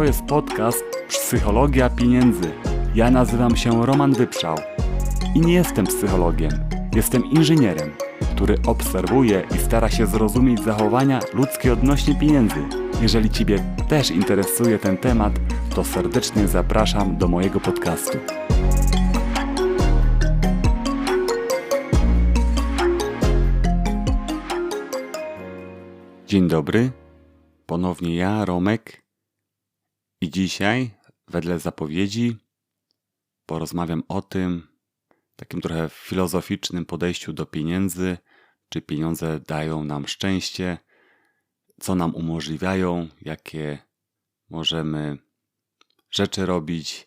To jest podcast Psychologia Pieniędzy. Ja nazywam się Roman Wyprzał i nie jestem psychologiem. Jestem inżynierem, który obserwuje i stara się zrozumieć zachowania ludzkie odnośnie pieniędzy. Jeżeli Ciebie też interesuje ten temat, to serdecznie zapraszam do mojego podcastu. Dzień dobry, ponownie ja, Romek. I dzisiaj, wedle zapowiedzi, porozmawiam o tym, takim trochę filozoficznym podejściu do pieniędzy, czy pieniądze dają nam szczęście, co nam umożliwiają, jakie możemy rzeczy robić,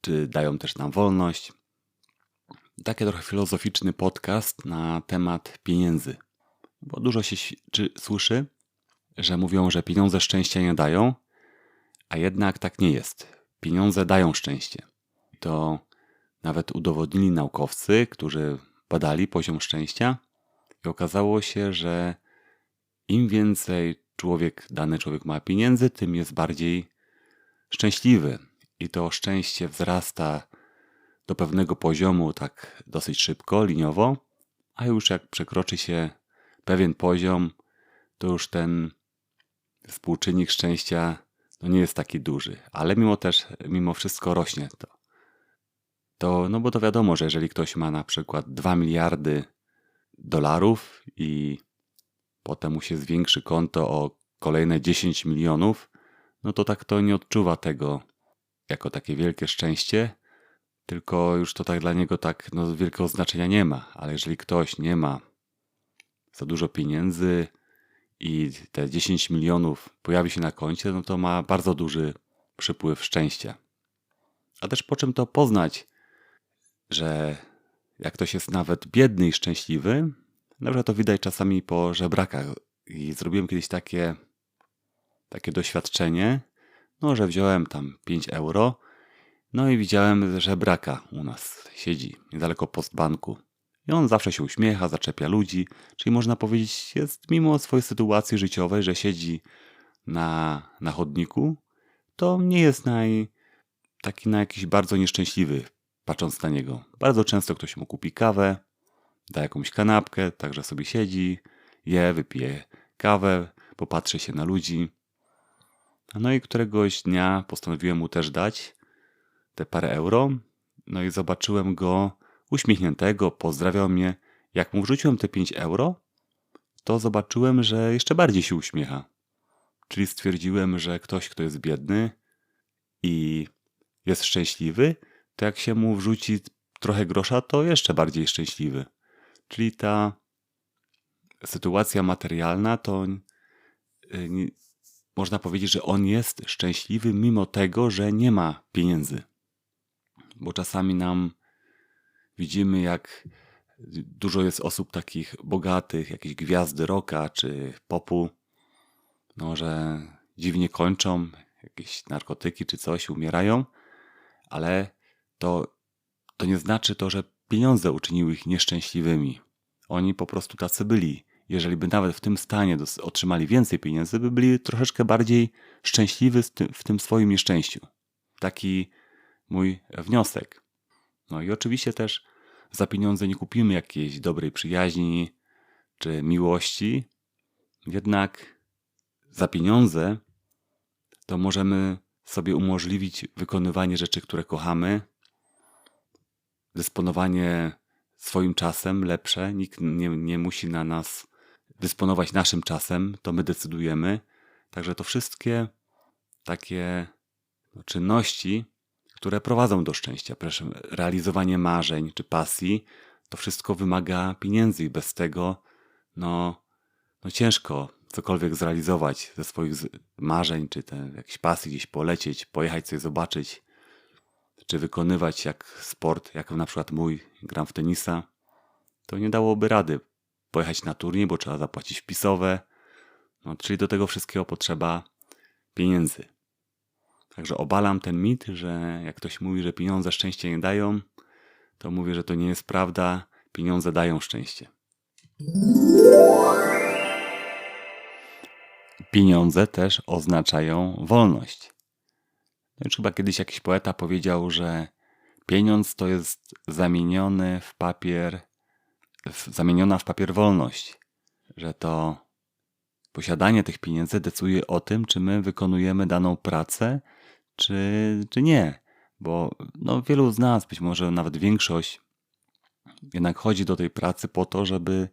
czy dają też nam wolność. Taki trochę filozoficzny podcast na temat pieniędzy. Bo dużo się słyszy, że mówią, że pieniądze szczęścia nie dają, a jednak tak nie jest. Pieniądze dają szczęście. To nawet udowodnili naukowcy, którzy badali poziom szczęścia i okazało się, że im więcej człowiek, dany człowiek ma pieniędzy, tym jest bardziej szczęśliwy. I to szczęście wzrasta do pewnego poziomu tak dosyć szybko, liniowo, a już jak przekroczy się pewien poziom, to już ten współczynnik szczęścia no nie jest taki duży, ale mimo też, mimo wszystko rośnie to. To, no bo to wiadomo, że jeżeli ktoś ma na przykład 2 miliardy dolarów i potem mu się zwiększy konto o kolejne 10 milionów, no to tak to nie odczuwa tego jako takie wielkie szczęście, tylko już to tak dla niego tak no, wielkiego znaczenia nie ma. Ale jeżeli ktoś nie ma za dużo pieniędzy i te 10 milionów pojawi się na koncie, no to ma bardzo duży przypływ szczęścia. A też po czym to poznać, że jak ktoś jest nawet biedny i szczęśliwy, na to widać czasami po żebrakach. I zrobiłem kiedyś takie, takie doświadczenie, no, że wziąłem tam 5 euro, no i widziałem żebraka u nas, siedzi niedaleko postbanku. I on zawsze się uśmiecha, zaczepia ludzi, czyli można powiedzieć, jest mimo swojej sytuacji życiowej, że siedzi na, na chodniku, to nie jest naj, taki na jakiś bardzo nieszczęśliwy, patrząc na niego. Bardzo często ktoś mu kupi kawę, da jakąś kanapkę, także sobie siedzi, je, wypije kawę, popatrzy się na ludzi. No i któregoś dnia postanowiłem mu też dać te parę euro, no i zobaczyłem go uśmiechniętego, pozdrawiał mnie. Jak mu wrzuciłem te 5 euro, to zobaczyłem, że jeszcze bardziej się uśmiecha. Czyli stwierdziłem, że ktoś, kto jest biedny i jest szczęśliwy, to jak się mu wrzuci trochę grosza, to jeszcze bardziej szczęśliwy. Czyli ta sytuacja materialna, to y, nie- można powiedzieć, że on jest szczęśliwy mimo tego, że nie ma pieniędzy. Bo czasami nam widzimy, jak dużo jest osób takich bogatych, jakieś gwiazdy rocka czy popu, no, że dziwnie kończą, jakieś narkotyki czy coś, umierają, ale to, to nie znaczy to, że pieniądze uczyniły ich nieszczęśliwymi. Oni po prostu tacy byli. Jeżeli by nawet w tym stanie otrzymali więcej pieniędzy, by byli troszeczkę bardziej szczęśliwi w tym swoim nieszczęściu. Taki mój wniosek. No i oczywiście też za pieniądze nie kupimy jakiejś dobrej przyjaźni czy miłości, jednak za pieniądze to możemy sobie umożliwić wykonywanie rzeczy, które kochamy, dysponowanie swoim czasem lepsze. Nikt nie, nie musi na nas dysponować naszym czasem, to my decydujemy. Także to wszystkie takie no, czynności, które prowadzą do szczęścia. Proszę, realizowanie marzeń czy pasji, to wszystko wymaga pieniędzy i bez tego no, no ciężko cokolwiek zrealizować ze swoich marzeń, czy te jakieś pasji, gdzieś polecieć, pojechać coś zobaczyć, czy wykonywać jak sport, jak na przykład mój, gram w tenisa, to nie dałoby rady pojechać na turniej, bo trzeba zapłacić wpisowe, no, czyli do tego wszystkiego potrzeba pieniędzy. Także obalam ten mit, że jak ktoś mówi, że pieniądze szczęście nie dają, to mówię, że to nie jest prawda. Pieniądze dają szczęście. Pieniądze też oznaczają wolność. No chyba kiedyś jakiś poeta powiedział, że pieniądz to jest zamieniony w papier, zamieniona w papier wolność. Że to posiadanie tych pieniędzy decyduje o tym, czy my wykonujemy daną pracę, czy, czy nie. Bo no, wielu z nas, być może nawet większość, jednak chodzi do tej pracy po to, żeby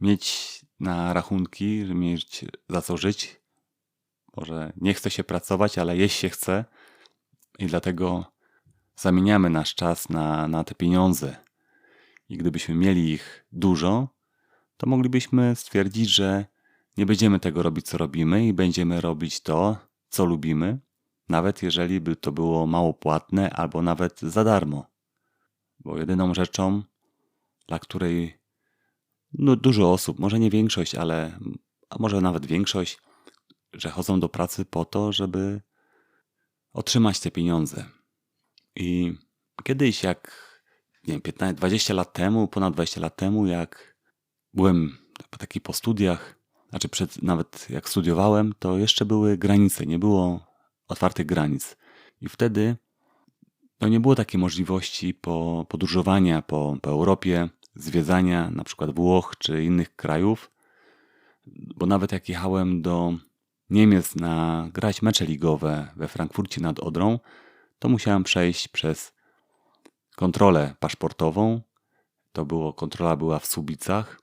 mieć na rachunki, żeby mieć za co żyć. Może nie chce się pracować, ale jeść się chce i dlatego zamieniamy nasz czas na, na te pieniądze. I gdybyśmy mieli ich dużo, to moglibyśmy stwierdzić, że nie będziemy tego robić, co robimy, i będziemy robić to, co lubimy, nawet jeżeli by to było mało płatne albo nawet za darmo. Bo jedyną rzeczą, dla której no, dużo osób, może nie większość, ale a może nawet większość, że chodzą do pracy po to, żeby otrzymać te pieniądze. I kiedyś, jak nie wiem, 15, 20 lat temu, ponad 20 lat temu, jak byłem taki po studiach, znaczy przed, nawet jak studiowałem, to jeszcze były granice, nie było otwartych granic. I wtedy no nie było takiej możliwości po, podróżowania po, po Europie, zwiedzania na przykład Włoch czy innych krajów, bo nawet jak jechałem do Niemiec na grać mecze ligowe we Frankfurcie nad Odrą, to musiałem przejść przez kontrolę paszportową. To było, kontrola była w Subicach.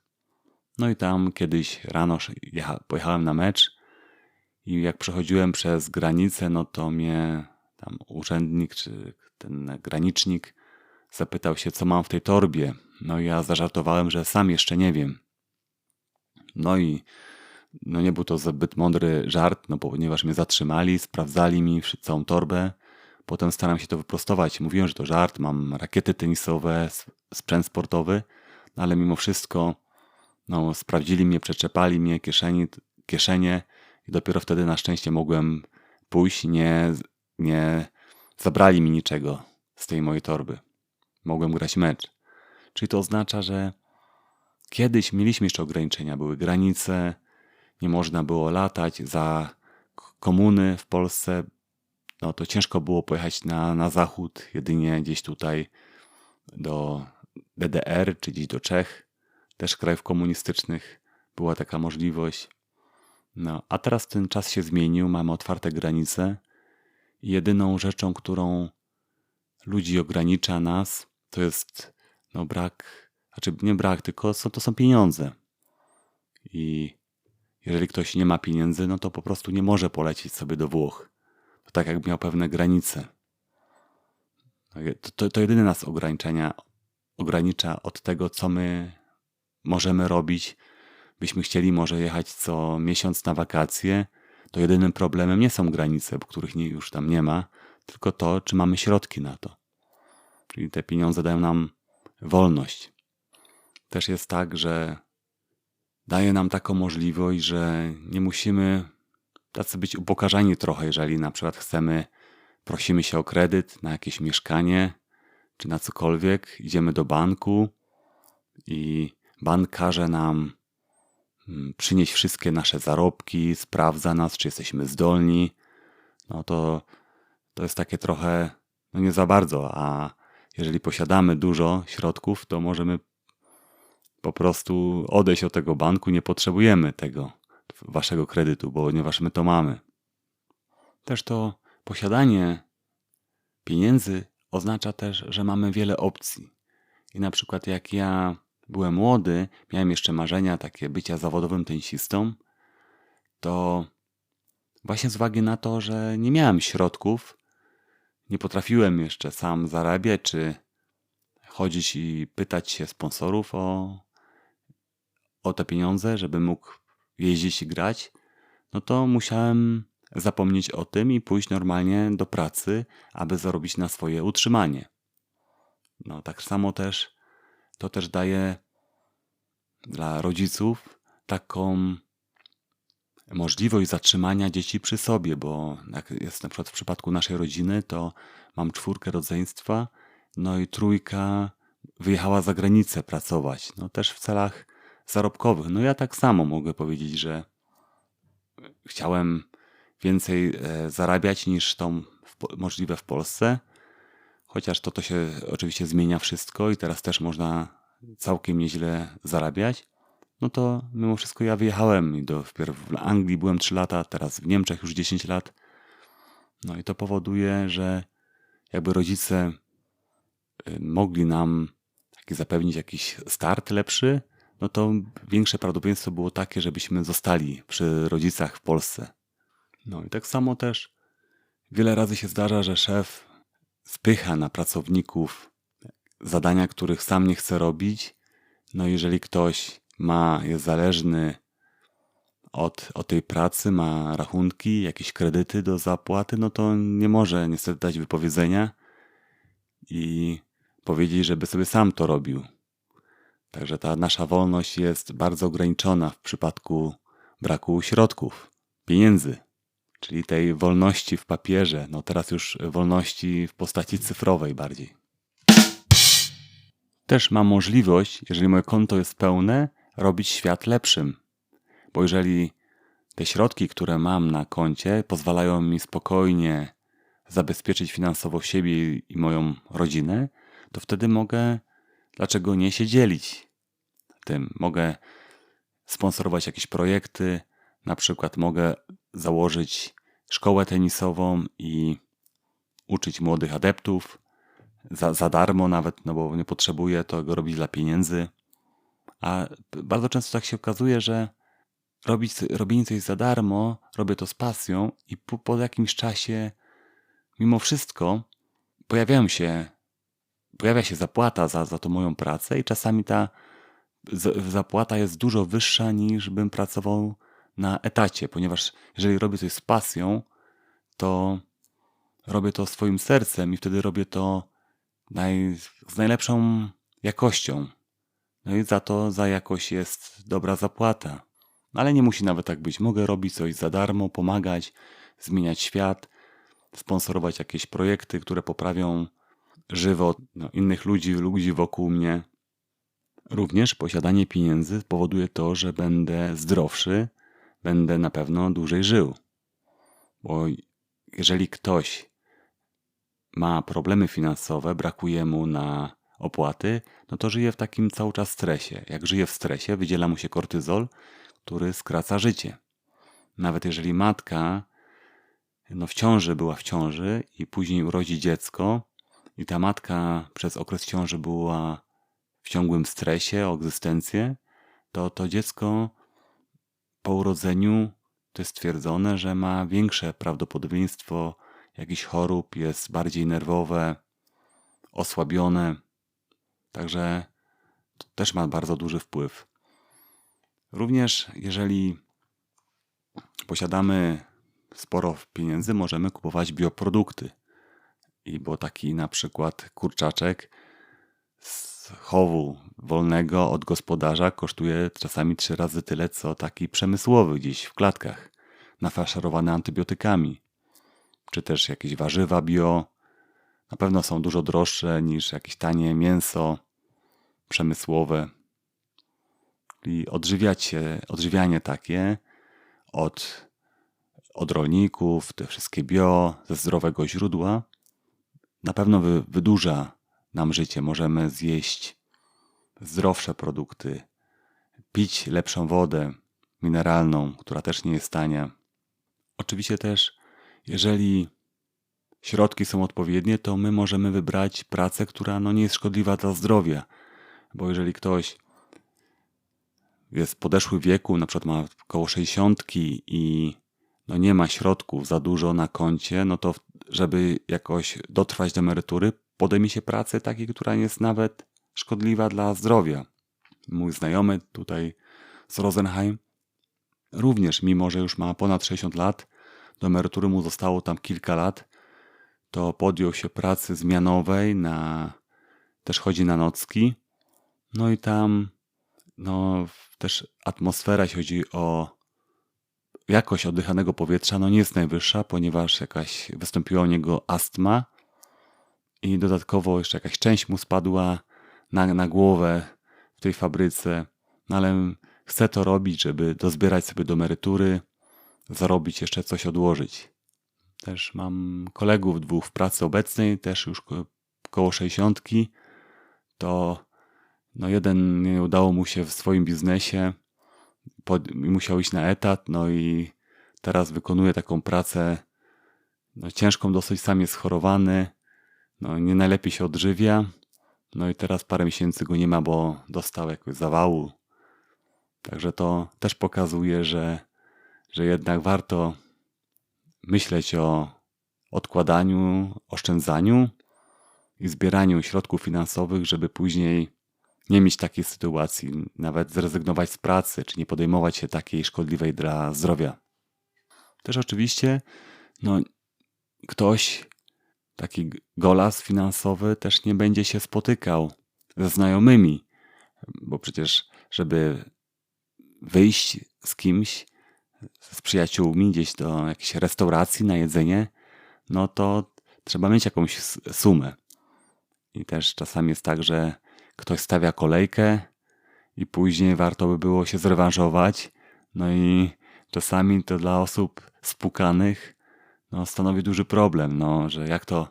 No i tam kiedyś rano pojechałem na mecz i jak przechodziłem przez granicę, no to mnie tam urzędnik czy ten granicznik zapytał się, co mam w tej torbie. No i ja zażartowałem, że sam jeszcze nie wiem. No i no nie był to zbyt mądry żart, no ponieważ mnie zatrzymali, sprawdzali mi całą torbę. Potem staram się to wyprostować. Mówiłem, że to żart, mam rakiety tenisowe, sprzęt sportowy, no ale mimo wszystko no, sprawdzili mnie, przeczepali mnie, kieszeni, kieszenie i dopiero wtedy na szczęście mogłem pójść, nie, nie zabrali mi niczego z tej mojej torby. Mogłem grać mecz. Czyli to oznacza, że kiedyś mieliśmy jeszcze ograniczenia, były granice, nie można było latać za komuny w Polsce. No to ciężko było pojechać na, na zachód, jedynie gdzieś tutaj do DDR czy gdzieś do Czech, też krajów komunistycznych była taka możliwość. No, a teraz ten czas się zmienił, mamy otwarte granice. Jedyną rzeczą, którą ludzi ogranicza nas, to jest no, brak, znaczy nie brak, tylko są, to są pieniądze. I jeżeli ktoś nie ma pieniędzy, no to po prostu nie może polecieć sobie do Włoch. To tak jakby miał pewne granice. No to, to, to jedyne nas ograniczenia ogranicza od tego, co my możemy robić. Byśmy chcieli może jechać co miesiąc na wakacje, to jedynym problemem nie są granice, których nie, już tam nie ma, tylko to, czy mamy środki na to. Czyli te pieniądze dają nam wolność. Też jest tak, że daje nam taką możliwość, że nie musimy tacy być upokarzani trochę, jeżeli na przykład chcemy, prosimy się o kredyt na jakieś mieszkanie czy na cokolwiek, idziemy do banku i bank każe nam mm, przynieść wszystkie nasze zarobki, sprawdza nas, czy jesteśmy zdolni, no to to jest takie trochę, no nie za bardzo, a jeżeli posiadamy dużo środków, to możemy po prostu odejść od tego banku, nie potrzebujemy tego waszego kredytu, ponieważ my to mamy. Też to posiadanie pieniędzy oznacza też, że mamy wiele opcji. I na przykład jak ja byłem młody, miałem jeszcze marzenia takie bycia zawodowym tenisistą, to właśnie z uwagi na to, że nie miałem środków, nie potrafiłem jeszcze sam zarabiać, czy chodzić i pytać się sponsorów o, o te pieniądze, żeby mógł jeździć i grać, no to musiałem zapomnieć o tym i pójść normalnie do pracy, aby zarobić na swoje utrzymanie. No tak samo też to też daje dla rodziców taką możliwość zatrzymania dzieci przy sobie, bo jak jest na przykład w przypadku naszej rodziny, to mam czwórkę rodzeństwa, no i trójka wyjechała za granicę pracować, no też w celach zarobkowych. No ja tak samo mogę powiedzieć, że chciałem więcej e, zarabiać niż to możliwe w Polsce. Chociaż to, to się oczywiście zmienia wszystko i teraz też można całkiem nieźle zarabiać. No to mimo wszystko ja wyjechałem do, wpierw w Anglii byłem 3 lata, teraz w Niemczech już 10 lat. No i to powoduje, że jakby rodzice y, mogli nam taki zapewnić jakiś start lepszy, no to większe prawdopodobieństwo było takie, żebyśmy zostali przy rodzicach w Polsce. No i tak samo też wiele razy się zdarza, że szef spycha na pracowników zadania, których sam nie chce robić. No jeżeli ktoś ma, jest zależny od, od tej pracy, ma rachunki, jakieś kredyty do zapłaty, no to nie może niestety dać wypowiedzenia i powiedzieć, żeby sobie sam to robił. Także ta nasza wolność jest bardzo ograniczona w przypadku braku środków, pieniędzy, czyli tej wolności w papierze, no teraz już wolności w postaci cyfrowej bardziej. Też mam możliwość, jeżeli moje konto jest pełne, robić świat lepszym. Bo jeżeli te środki, które mam na koncie, pozwalają mi spokojnie zabezpieczyć finansowo siebie i moją rodzinę, to wtedy mogę, dlaczego nie się dzielić tym. Mogę sponsorować jakieś projekty, na przykład mogę założyć szkołę tenisową i uczyć młodych adeptów za, za darmo nawet, no bo nie potrzebuję tego robić dla pieniędzy. A bardzo często tak się okazuje, że robić, robienie coś za darmo, robię to z pasją i po, po jakimś czasie, mimo wszystko, pojawiają się, pojawia się zapłata za, za tą moją pracę i czasami ta zapłata jest dużo wyższa niż bym pracował na etacie, ponieważ jeżeli robię coś z pasją, to robię to swoim sercem i wtedy robię to naj, z najlepszą jakością. No i za to, za jakość jest dobra zapłata. Ale nie musi nawet tak być. Mogę robić coś za darmo, pomagać, zmieniać świat, sponsorować jakieś projekty, które poprawią żywot no, innych ludzi, ludzi wokół mnie. Również posiadanie pieniędzy powoduje to, że będę zdrowszy, będę na pewno dłużej żył. Bo jeżeli ktoś ma problemy finansowe, brakuje mu na opłaty, no to żyje w takim cały czas stresie. Jak żyje w stresie, wydziela mu się kortyzol, który skraca życie. Nawet jeżeli matka no w ciąży była w ciąży i później urodzi dziecko i ta matka przez okres ciąży była w ciągłym stresie o egzystencję, to to dziecko po urodzeniu to jest stwierdzone, że ma większe prawdopodobieństwo jakichś chorób, jest bardziej nerwowe, osłabione. Także to też ma bardzo duży wpływ. Również jeżeli posiadamy sporo pieniędzy, możemy kupować bioprodukty. I bo taki na przykład kurczaczek z chowu wolnego od gospodarza kosztuje czasami trzy razy tyle, co taki przemysłowy gdzieś w klatkach, nafaszerowany antybiotykami. Czy też jakieś warzywa bio. Na pewno są dużo droższe niż jakieś tanie mięso przemysłowe. I odżywiać się, odżywianie takie od, od rolników, te wszystkie bio, ze zdrowego źródła, na pewno wy, wydłuża nam życie. Możemy zjeść zdrowsze produkty, pić lepszą wodę mineralną, która też nie jest tania. Oczywiście też, jeżeli środki są odpowiednie, to my możemy wybrać pracę, która no nie jest szkodliwa dla zdrowia. Bo jeżeli ktoś jest podeszły wieku, na przykład ma około 60 i no nie ma środków za dużo na koncie, no to żeby jakoś dotrwać do emerytury, podejmie się pracy takiej, która jest nawet szkodliwa dla zdrowia. Mój znajomy tutaj z Rosenheim również, mimo że już ma ponad 60 lat, do emerytury mu zostało tam kilka lat, to podjął się pracy zmianowej, na, też chodzi na nocki. No i tam no, też atmosfera, jeśli chodzi o jakość oddychanego powietrza, no nie jest najwyższa, ponieważ jakaś wystąpiła u niego astma i dodatkowo jeszcze jakaś część mu spadła na, na głowę w tej fabryce. No ale chce to robić, żeby dozbierać sobie do emerytury zarobić, jeszcze coś odłożyć. Też mam kolegów dwóch w pracy obecnej, też już koło 60. To no jeden nie udało mu się w swoim biznesie, pod, musiał iść na etat, no i teraz wykonuje taką pracę no, ciężką, dosyć sam jest chorowany, no, nie najlepiej się odżywia, no i teraz parę miesięcy go nie ma, bo dostał jakiegoś zawału. Także to też pokazuje, że, że jednak warto myśleć o odkładaniu, oszczędzaniu i zbieraniu środków finansowych, żeby później nie mieć takiej sytuacji, nawet zrezygnować z pracy, czy nie podejmować się takiej szkodliwej dla zdrowia. Też oczywiście, no, ktoś, taki golas finansowy, też nie będzie się spotykał ze znajomymi, bo przecież, żeby wyjść z kimś, z przyjaciółmi gdzieś do jakiejś restauracji na jedzenie, no to trzeba mieć jakąś sumę. I też czasami jest tak, że ktoś stawia kolejkę i później warto by było się zrewanżować. No i czasami to dla osób spukanych no, stanowi duży problem, no, że jak to,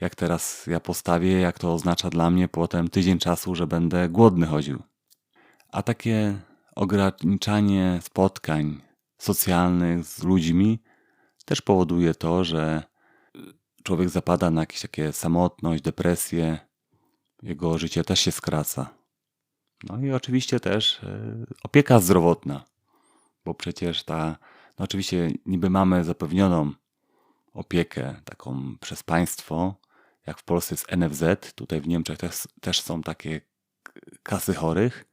jak teraz ja postawię, jak to oznacza dla mnie potem tydzień czasu, że będę głodny chodził. A takie ograniczanie spotkań socjalnych z ludźmi też powoduje to, że człowiek zapada na jakieś takie samotność, depresję, jego życie też się skraca. No i oczywiście też e, opieka zdrowotna, bo przecież ta, no oczywiście niby mamy zapewnioną opiekę taką przez państwo, jak w Polsce jest NFZ, tutaj w Niemczech też, też są takie kasy chorych,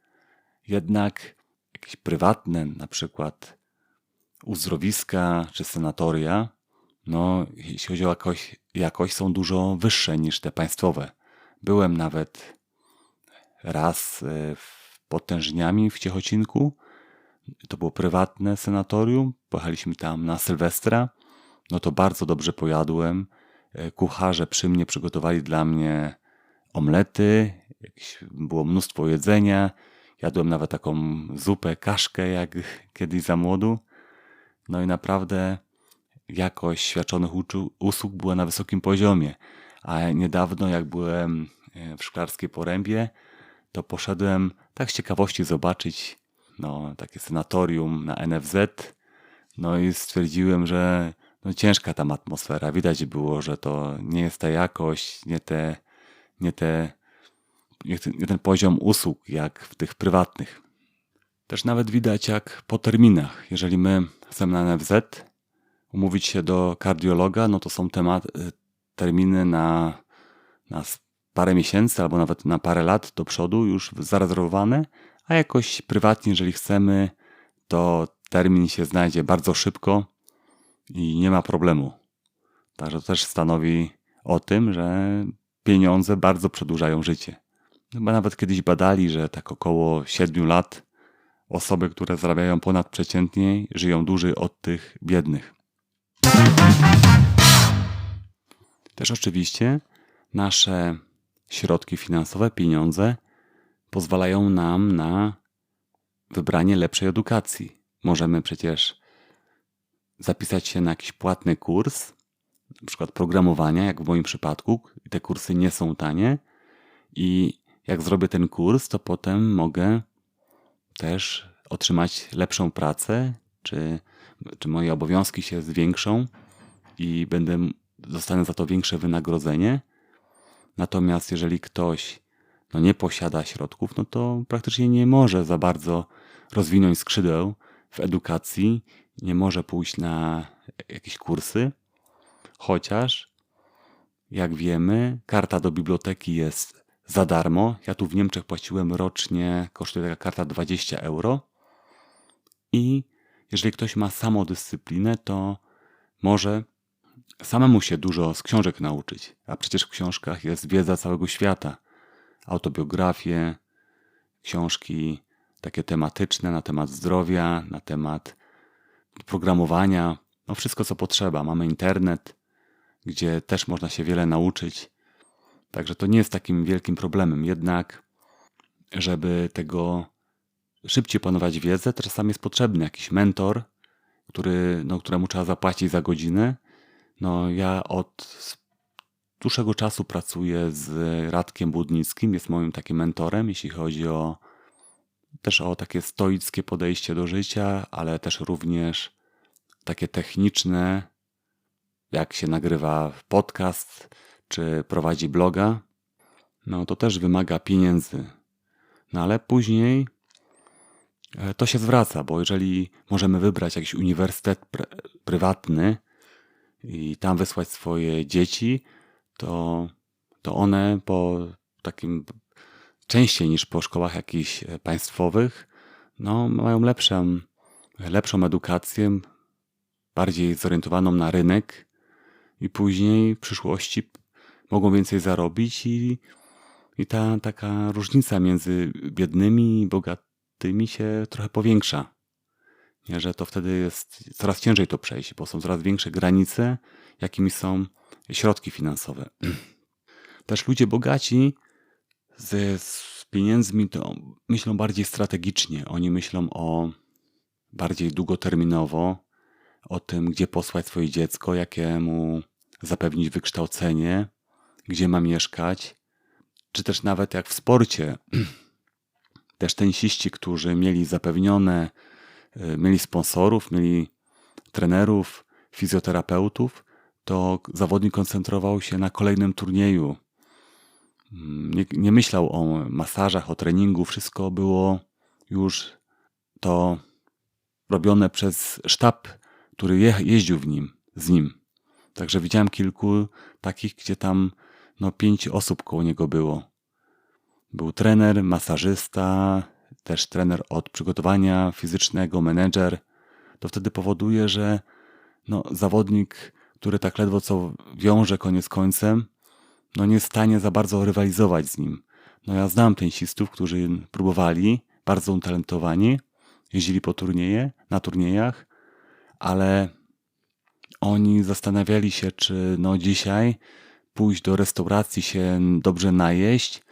jednak jakieś prywatne, na przykład uzdrowiska czy sanatoria, no jeśli chodzi o jakość, jakość są dużo wyższe niż te państwowe. Byłem nawet raz e, pod Tężniami w Ciechocinku. To było prywatne senatorium. Pojechaliśmy tam na Sylwestra. No to bardzo dobrze pojadłem. E, kucharze przy mnie przygotowali dla mnie omlety. Było mnóstwo jedzenia. Jadłem nawet taką zupę, kaszkę, jak kiedyś za młodu. No i naprawdę jakość świadczonych usług była na wysokim poziomie. A niedawno, jak byłem e, w Szklarskiej Porębie, to poszedłem tak z ciekawości zobaczyć no, takie senatorium na NFZ. No i stwierdziłem, że no, ciężka tam atmosfera. Widać było, że to nie jest ta jakość, nie, te, nie, te, nie, ten, nie ten poziom usług jak w tych prywatnych. Też nawet widać jak po terminach. Jeżeli my chcemy na NFZ umówić się do kardiologa, no to są temat, terminy na, na parę miesięcy albo nawet na parę lat do przodu już zarezerwowane, a jakoś prywatnie, jeżeli chcemy, to termin się znajdzie bardzo szybko i nie ma problemu. Także to też stanowi o tym, że pieniądze bardzo przedłużają życie. Chyba nawet kiedyś badali, że tak około 7 lat osoby, które zarabiają ponadprzeciętnie, żyją dłużej od tych biednych. Też oczywiście nasze środki finansowe, pieniądze pozwalają nam na wybranie lepszej edukacji. Możemy przecież zapisać się na jakiś płatny kurs, na przykład programowania, jak w moim przypadku. Te kursy nie są tanie i jak zrobię ten kurs, to potem mogę też otrzymać lepszą pracę, czy, czy moje obowiązki się zwiększą i będę dostanę za to większe wynagrodzenie. Natomiast jeżeli ktoś no, nie posiada środków, no to praktycznie nie może za bardzo rozwinąć skrzydeł w edukacji, nie może pójść na jakieś kursy, chociaż jak wiemy, karta do biblioteki jest za darmo. Ja tu w Niemczech płaciłem rocznie, kosztuje taka karta 20 euro. I jeżeli ktoś ma samodyscyplinę, to może samemu się dużo z książek nauczyć, a przecież w książkach jest wiedza całego świata. Autobiografie, książki takie tematyczne na temat zdrowia, na temat programowania, no wszystko co potrzeba. Mamy internet, gdzie też można się wiele nauczyć. Także to nie jest takim wielkim problemem. Jednak, żeby tego szybciej panować wiedzę, czasami jest potrzebny jakiś mentor, który, no, któremu trzeba zapłacić za godzinę. No, ja od dłuższego czasu pracuję z Radkiem Budnickim, jest moim takim mentorem, jeśli chodzi o też o takie stoickie podejście do życia, ale też również takie techniczne, jak się nagrywa podcast czy prowadzi bloga. No to też wymaga pieniędzy. No ale później e, to się zwraca, bo jeżeli możemy wybrać jakiś uniwersytet pr prywatny i tam wysłać swoje dzieci, to, to one po takim częściej niż po szkołach jakichś e, państwowych, no, mają lepszą, lepszą edukację, bardziej zorientowaną na rynek i później w przyszłości mogą więcej zarobić i, i ta taka różnica między biednymi i bogatymi się trochę powiększa. Nie, że to wtedy jest coraz ciężej to przejść, bo są coraz większe granice, jakimi są środki finansowe. Też ludzie bogaci z, z pieniędzmi to myślą bardziej strategicznie. Oni myślą o bardziej długoterminowo, o tym, gdzie posłać swoje dziecko, jakiemu zapewnić wykształcenie, gdzie ma mieszkać, czy też nawet jak w sporcie. Też tenisiści, którzy mieli zapewnione, y, mieli sponsorów, mieli trenerów, fizjoterapeutów, to zawodnik koncentrował się na kolejnym turnieju. Nie, nie myślał o masażach, o treningu, wszystko było już to robione przez sztab, który je, jeździł w nim, z nim. Także widziałem kilku takich, gdzie tam no, pięć osób koło niego było. Był trener, masażysta, też trener od przygotowania fizycznego, menedżer. To wtedy powoduje, że no, zawodnik który tak ledwo co wiąże koniec końcem, no nie w stanie za bardzo rywalizować z nim. No ja znam tenisistów, którzy próbowali, bardzo utalentowani, jeździli po turnieje, na turniejach, ale oni zastanawiali się, czy no dzisiaj pójść do restauracji się dobrze najeść,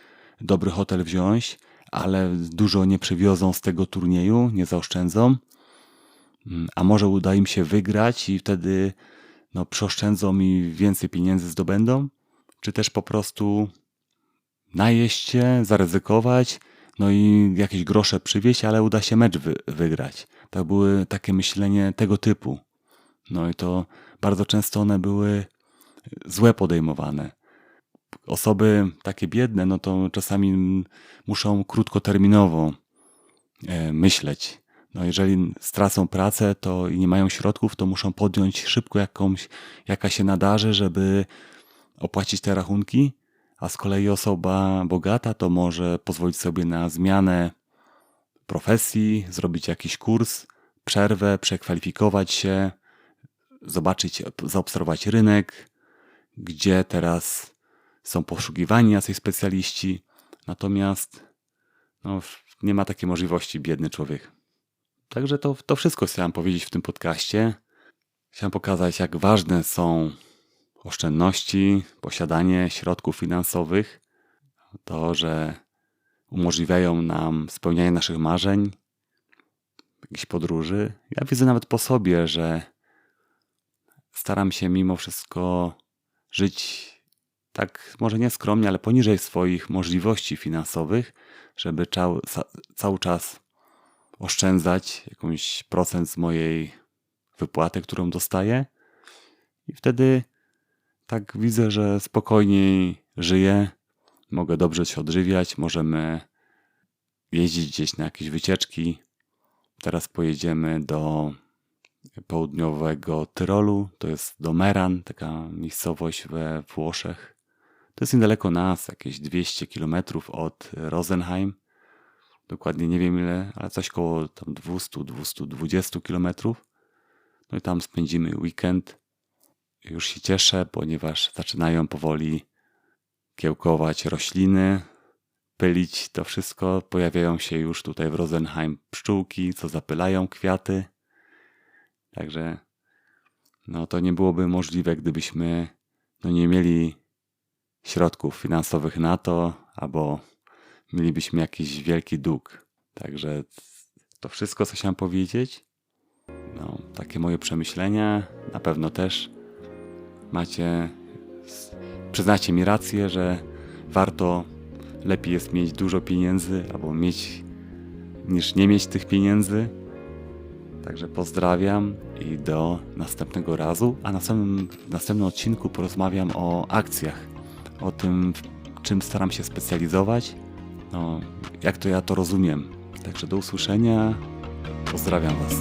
dobry hotel wziąć, ale dużo nie przywiozą z tego turnieju, nie zaoszczędzą, mm, a może uda im się wygrać i wtedy no, przeoszczędzą i więcej pieniędzy zdobędą, czy też po prostu najeść się, zaryzykować, no i jakieś grosze przywieźć, ale uda się mecz wy wygrać. To były takie myślenie tego typu. No i to bardzo często one były złe podejmowane. Osoby takie biedne, no to czasami muszą krótkoterminowo e, myśleć. No jeżeli stracą pracę to i nie mają środków, to muszą podjąć szybko jakąś, jaka się nadarzy, żeby opłacić te rachunki, a z kolei osoba bogata to może pozwolić sobie na zmianę profesji, zrobić jakiś kurs, przerwę, przekwalifikować się, zobaczyć, zaobserwować rynek, gdzie teraz są poszukiwani jacyś specjaliści. Natomiast no, nie ma takiej możliwości biedny człowiek. Także to, to wszystko chciałem powiedzieć w tym podcaście. Chciałem pokazać, jak ważne są oszczędności, posiadanie środków finansowych, to, że umożliwiają nam spełnianie naszych marzeń, jakichś podróży. Ja widzę nawet po sobie, że staram się mimo wszystko żyć tak, może nie skromnie, ale poniżej swoich możliwości finansowych, żeby cały, cały czas oszczędzać jakąś procent z mojej wypłaty, którą dostaję. I wtedy tak widzę, że spokojniej żyję, mogę dobrze się odżywiać, możemy jeździć gdzieś na jakieś wycieczki. Teraz pojedziemy do południowego Tyrolu, to jest do Meran, taka miejscowość we Włoszech. To jest niedaleko nas, jakieś 200 km od Rosenheim dokładnie nie wiem ile, ale coś koło tam 200-220 kilometrów. No i tam spędzimy weekend. Już się cieszę, ponieważ zaczynają powoli kiełkować rośliny, pylić to wszystko. Pojawiają się już tutaj w Rosenheim pszczółki, co zapylają kwiaty. Także no to nie byłoby możliwe, gdybyśmy no nie mieli środków finansowych na to, albo mielibyśmy jakiś wielki dług. Także to wszystko, co chciałem powiedzieć. no, takie moje przemyślenia. Na pewno też macie, przyznacie mi rację, że warto, lepiej jest mieć dużo pieniędzy albo mieć, niż nie mieć tych pieniędzy. Także pozdrawiam i do następnego razu. A na samym, następnym odcinku porozmawiam o akcjach, o tym, czym staram się specjalizować, no, jak to ja to rozumiem. Także do usłyszenia. Pozdrawiam Was.